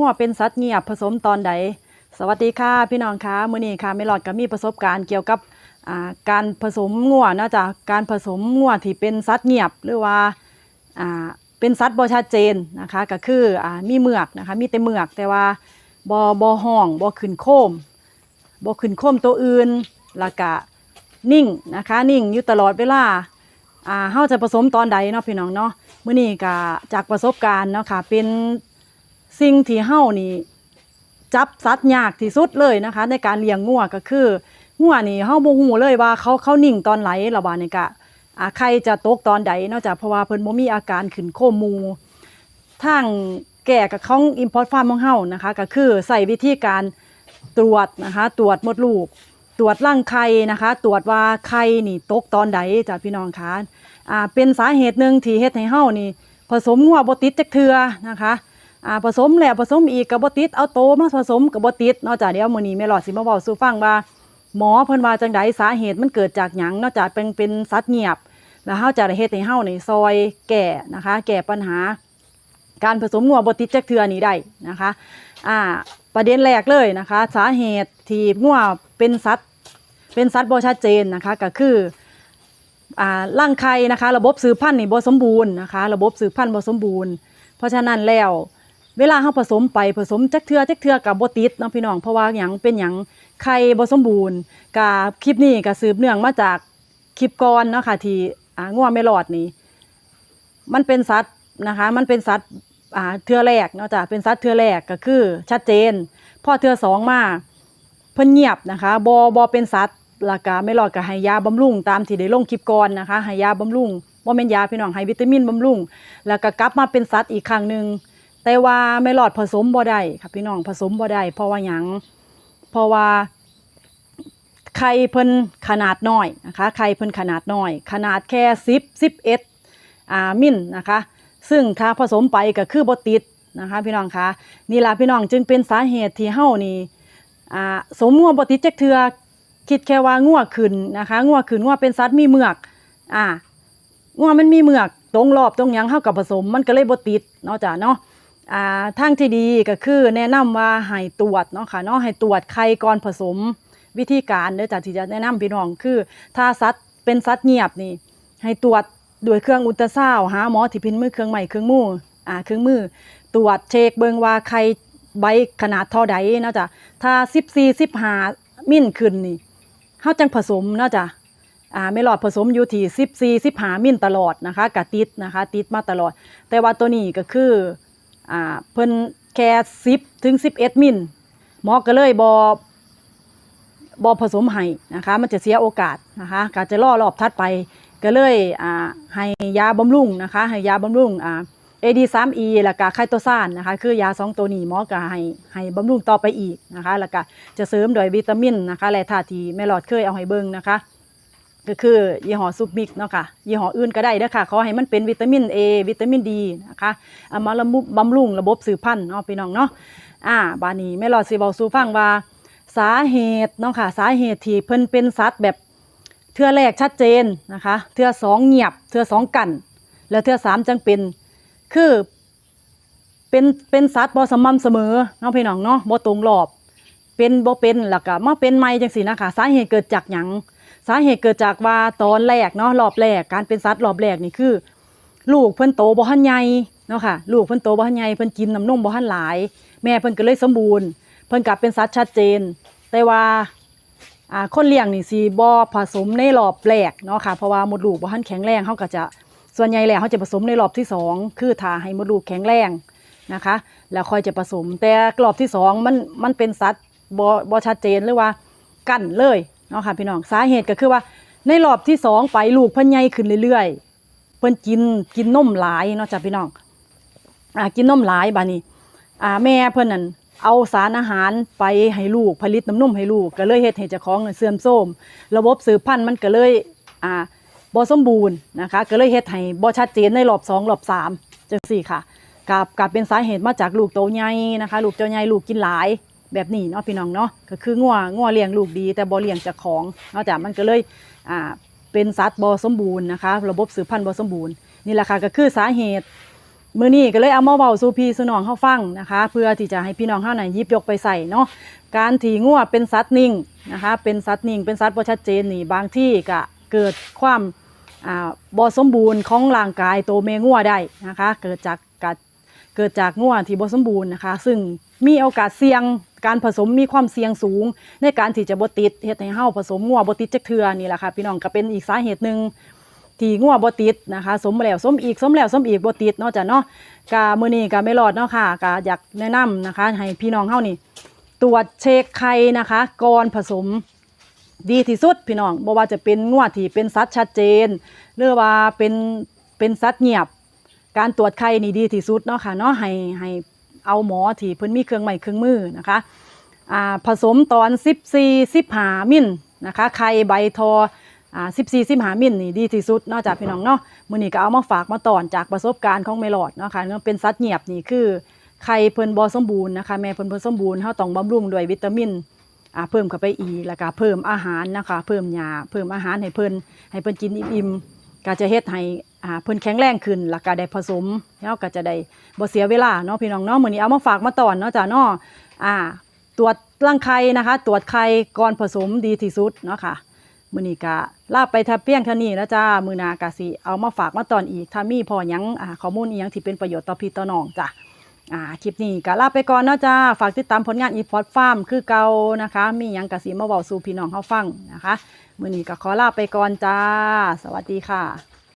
หัวเป็นสัตว์เงียบผสมตอนใด สวัสดีค่ะพี่น้องคะมื้อนี้ค่ะไม่หลอดก็มีประสบการณ์เกี่ยวกับาการผสมงัวนะจ้ะการผสมงัวที่เป็นสัตว์เงียบหรือว่าาเป็นสัตว์บ่ชัดเจนนะคะก็คืออมีเมือกนะคะมีแต่เมือกแต่ว่าบ่บ่ห้องบ่ขึ้นโคมบ่ขึ้นโคมตัวอื่นล้วก็นิ่งนะคะนิ่งอยู่ตลอดเวลาอ่าเฮาจะผสมตอนใดเนาะพี่น้องเนาะมื้อนี้ก็จากประสบการณ์เนาะค่ะเป็น สิ่งที่เฮานี่จับสัตว์ยากที่สุดเลยนะคะ ในการเลี้ยงงัวก็คืองัวนี่เฮาบ่ฮู้เลยว่าเขาเขานิ่งตอนไหนระบาดนี่กะอ่าใครจะตกตอนใดนอกจากเพราะว่าเพิ่นบ่มีอาการขึ้นโคมหมูทางแก่กับของ import farm ของเฮานะคะ ก็คือใส่วิธีการตรวจนะคะ ตรวจมดลูก ตรวจร่างไข่นะคะ ตรวจว่าไข่นี่ตกตอนใดจ้ะพี่น้องคะอ่าเป็นสาเหตุหนึ่งที่เฮ็ดให้เฮานี่ผสมงัวบ่ติดจักเทื่อนะคะ อ่าผสมแล้วผสมอีกกับบติดเอาโตมาผสมกับบติดนอกจากเดี๋ยวมื้อนี้แม่หลอดสิมาเว้าสู่ฟังว่า หมอเพิ่นว่าจังไดสาเหตุมันเกิดจากหยังนอกจากเป็นเป็นสัตว์เงียบ แล้วเฮาจะได้เฮ็ดให้เฮานี่ซอยแก้นะคะ แก้ปัญหา การผสมงัวบติดจักเทือนี้ได้นะคะอ่าประเด็นแรกเลยนะคะ สาเหตุที่งัวเป็นสัตว์เป็นสัตว์บ่ชัดเจนนะคะก็คืออ่าร่างไข่นะคะ ระบบสืบพันธุ์นี่บ่สมบูรณ์นะคะ ระบบสืบพันธุ์บ่สมบูรณ์ เพราะฉะนั้นแล้ว เวลาเราผสมไปผสมจักเทือจักเทือกับบ่ติดเนาะพี่น้องเพราะว่าหยังเป็นหยังไข่บ่สมบูรณ์กับคลิปนี้ก็สืบเนื่องมาจากคลิปก่อนเนาะค่ะที่อ่างัวไม่รอดนี่มันเป็นสัตว์นะคะ มันเป็นสัตว์อ่าเทือแรกเนาะจ้ะเป็นสัตว์เทือแรกก็คือชัดเจนพอเทือสองมาเพิ่นเงียบนะคะบ่บ่เป็นสัตว์แล้วก็ไม่รอดก็ให้ยาบำรุงตามที่ได้ลงคลิปก่อนนะคะให้ยาบำรุงบ่แม่นยาพี่น้องให้วิตามินบำรุงแล้วก็กลับมาเป็นสัตว์อีกครั้งหนึ่ง แต่ว่าไม่หลอดผสมบ่ได้ค่ะพี่น้องผสมบ่ได้เพราะว่าหยังเพราะว่าไข่เพิ่นขนาดน้อยนะคะไข่เพิ่นขนาดน้อย ขนาดแค่10 11อ่ามิลนะคะ ซึ่งถ้าผสมไปก็คือบ่ติดนะคะพี่น้องคะนี่ล่ะพี่น้องจึงเป็นสาเหตุที่เฮานี่อ่าสมงัวบ่ติดจักเทือคิดแค่ว่างัวขึ้นนะคะงัวขึ้นงัวเป็นสัตว์มีเมือกอ่างัวมันมีเมือกตรงรอบตรงหยังเฮากับผสมมันก็เลยบ่ติดเนาะจ้ะเนาะ อ่าทางที่ดีก็คือแนะนำว่าให้ตรวจเนาะค่ะเนาะให้ตรวจไข่ก่อนผสมวิธีการเด้อจ้ะที่จะแนะนำพี่น้องคือ ถ้าสัตว์เป็นสัตว์เงียบนี่ ให้ตรวจด้วยเครื่องอุลตราซาวด์หาหมอที่พินมือเครื่องใหม่เครื่องมืออ่าเครื่องมือ ตรวจเช็คเบิงว่าไข่ใบขนาดเท่าใดเนาะจ้ะถ้า14 15มิลขึ้นนี่เฮาจังผสมเนาะจ้ะอ่าไม่หลอดผสมอยู่ที่สิบสี่สิบหามิลตลอดนะคะกะติดนะคะ ติดมาตลอด แต่ว่าตัวนี้ก็คือ อ่าเพิ่นแค่สิบถึงสิบเอ็ดมิลหมอก็เลยบอบอผสมให้นะคะ มันจะเสียโอกาสนะคะก็จะล่อรอบทัดไป ก็เลยอ่าให้ยาบำรุงนะคะให้ยาบำรุงอ่า AD3E แล้วก็ไคโตซานนะคะ คือยาสองตัวนี้หมอก็ให้ให้บำรุงต่อไปอีกนะคะ แล้วก็จะเสริมโดวยวิตามินนะคะและธาตุที่แม่หลอดเคยเอาให้เบิ่งนะคะ ก็คือยี่ห้อซุปมิกเนาะค่ะยี่ห้ออื่นก็ได้เด้อค่ะขอให้มันเป็นวิตามิน A วิตามินดีนะคะเอามาละมุบำรุงระบบสืบพันธุ์เนาะพี่น้องเนาะอ่าบานี้แม่หลอดสิเว้าสู่ฟังว่า สาเหตุเนาะค่ะสาเหตุที่เพิ่นเป็นสัตว์แบบเทือแรกชัดเจนนะคะเทือสองเงียบเทือสองกัน แล้วเทือสามจังเป็นคือเป็นเป็นสัตว์บ่สม่ำเสมอเนาะพี่น้องเนาะบ่ตรงรอบ เป็นบ่เป็นแล้วก็มาเป็นใหม่จังซี่นะคะสาเหตุเกิดจากหยัง สาเหตุเกิดจากว่าตอนแรกเนาะรอบแรกการเป็นสัตว์รอบแรกนี่คือ ลูกเพิ่นโตบ่ทันใหญ่เนาะค่ะลูกเพิ่นโตบ่ทันใหญ่เพิ่นกินน้ำนมบ่ทันหลาย แม่เพิ่นก็เลยสมบูรณ์ เพิ่นกลับเป็นสัตว์ชัดเจน แต่ว่าอ่าคนเลี้ยงนี่สิบ่ผสมในรอบแรกเนาะค่ะเพราะว่ามดลูกบ่ทันแข็งแรงเขาก็จะส่วนใหญ่แล้วเขาจะผสมในรอบที่สองคือถ้าให้มดลูกแข็งแรงนะคะ แล้วค่อยจะผสมแต่รอบที่สองมันมันเป็นสัตว์บ่บ่ชัดเจนหรือว่ากั้นเลย เนาะค่ะพี่น้องสาเหตุก็คือว่าในรอบที่สองไปลูกเพิ่นใหญ่ขึ้นเรื่อยๆ เพิ่นกินกินนมหลายเนาะจ้ะพี่น้องอ่ากินนมหลายบานี้อ่าแม่เพิ่นนั่นเอาสารอาหารไปให้ลูกผลิตน้ำนมให้ลูกก็เลยเฮ็ดให้เจ้าของเสื่อมโทรมระบบสืบพันธุ์มันก็เลยอ่าบ่สมบูรณ์นะคะก็เลยเฮ็ดให้บ่ชัดเจนในรอบสองรอบสามจังซี่ค่ะกับกับเป็นสาเหตุมาจากลูกโตใหญ่นะคะ ลูกโตใหญ่ลูกกินหลาย แบบนี้เนาะพี่น้องเนาะก็คืองัวงัวเลี้ยงลูกดี แต่บ่เลี้ยงจากของนาะจ้ะมันก็เลยอ่าเป็นสัตว์บ่สมบูรณ์นะคะ ระบบสืบพันธุ์บ่สมบูรณ์นี่แหละค่ะก็คือสาเหตุมือนี้ก็เลยเอามาเว้าสู่พี่สู่น้องเฮาฟังนะคะ เพื่อที่จะให้พี่น้องเฮาน่ะหยิบยกไปใส่เนาะการที่งัวเป็นสัตว์นิ่งนะคะ เป็นสัตว์นิ่ง เป็นสัตว์บ่ชัดเจนนี่บางที่ก็เกิดความอ่าบ่สมบูรณ์ของร่างกายโตัวแม่งัวได้นะคะ เกิดจากเกิดจากงัวที่บ่สมบูรณ์นะคะ ซึ่งมีโอกาสเสี่ยง การผสมมีความเสี่ยงสูง ในการที่จะบติดเฮ็ดให้เฮาผสมงัวบติดจักเทือนี่แหละค่ะพี่น้องก็เป็นอีกสาเหตุหนึ่งที่งัวบติดนะคะสมแล้วสมอีกสมแล้วสมอีกบติดเนาะจ้ะเนาะกามือนี้ก็ไม่รอดเนาะค่ะก็อยากแนะนำนะคะให้พี่น้องเฮานี่ตรวจเช็คไข่นะคะก่อนผสมดีที่สุดพี่น้องบ่ว่าจะเป็นงัวที่เป็นสัตว์ชัดเจน หรือว่าเป็นเป็นสัตว์เงียบ การตรวจไข่นี่ดีที่สุดเนาะค่ะเนาะให้ให้ เอาหมอที่เพิ่นมีเครื่องไม้เครื่องมือนะคะอ่าผสมตอน14 15มิลนะคะไข่ใบทออ่า14 15มิลนี่ดีที่สุดนาะจากพี่น้องเนาะมื้อนี้ก็เอามาฝากมาตอนจากประสบการณ์ของเมลอดเนาะค่ะเนาะเป็นสัตว์เงียบนี่คือไข่เพิ่นบ่สมบูรณ์นะคะแม่เพิ่นบ่สมบูรณ์เฮาต้องบำรุงด้วยวิตามินอ่าเพิ่มเข้าไปอีกแล้วก็เพิ่มอาหารนะคะ เพิ่มยาเพิ่มอาหารให้เพิ่นให้เพิ่นกินอิ่มๆก็จะเฮ็ดให้ อ่าเพิ่นแข็งแรงขึ้นแล้วก็ได้ผสมแล้วก็จะได้บ่เสียเวลาเนาะพี่น้องเนาะมื้อนี้เอามาฝากมาตอนเนาะจ้ะเนาะอ่า ตรวจร่างไข่นะคะ ตรวจไข่ก่อนผสมดีที่สุดเนาะค่ะมื้อนี้ก็ลาไปทับเพียงเท่านี้แล้วจ้ามื้อหน้าก็สิเอามาฝากมาตอนอีกถ้ามีพอหยังอ่าข้อมูลอีหยังที่เป็นประโยชน์ต่อพี่ต่อน้องจ้ะอ่าคลิปนี้ก็ลาไปก่อนเนาะจ้าฝากติดตามผลงานอีพอดฟาร์มคือเก่านะคะ มีหยังกะสีมาเว้าสู่พี่น้องเฮาฟังนะคะมื้อนี้ก็ขอลาไปก่อนจ้า สวัสดีค่ะ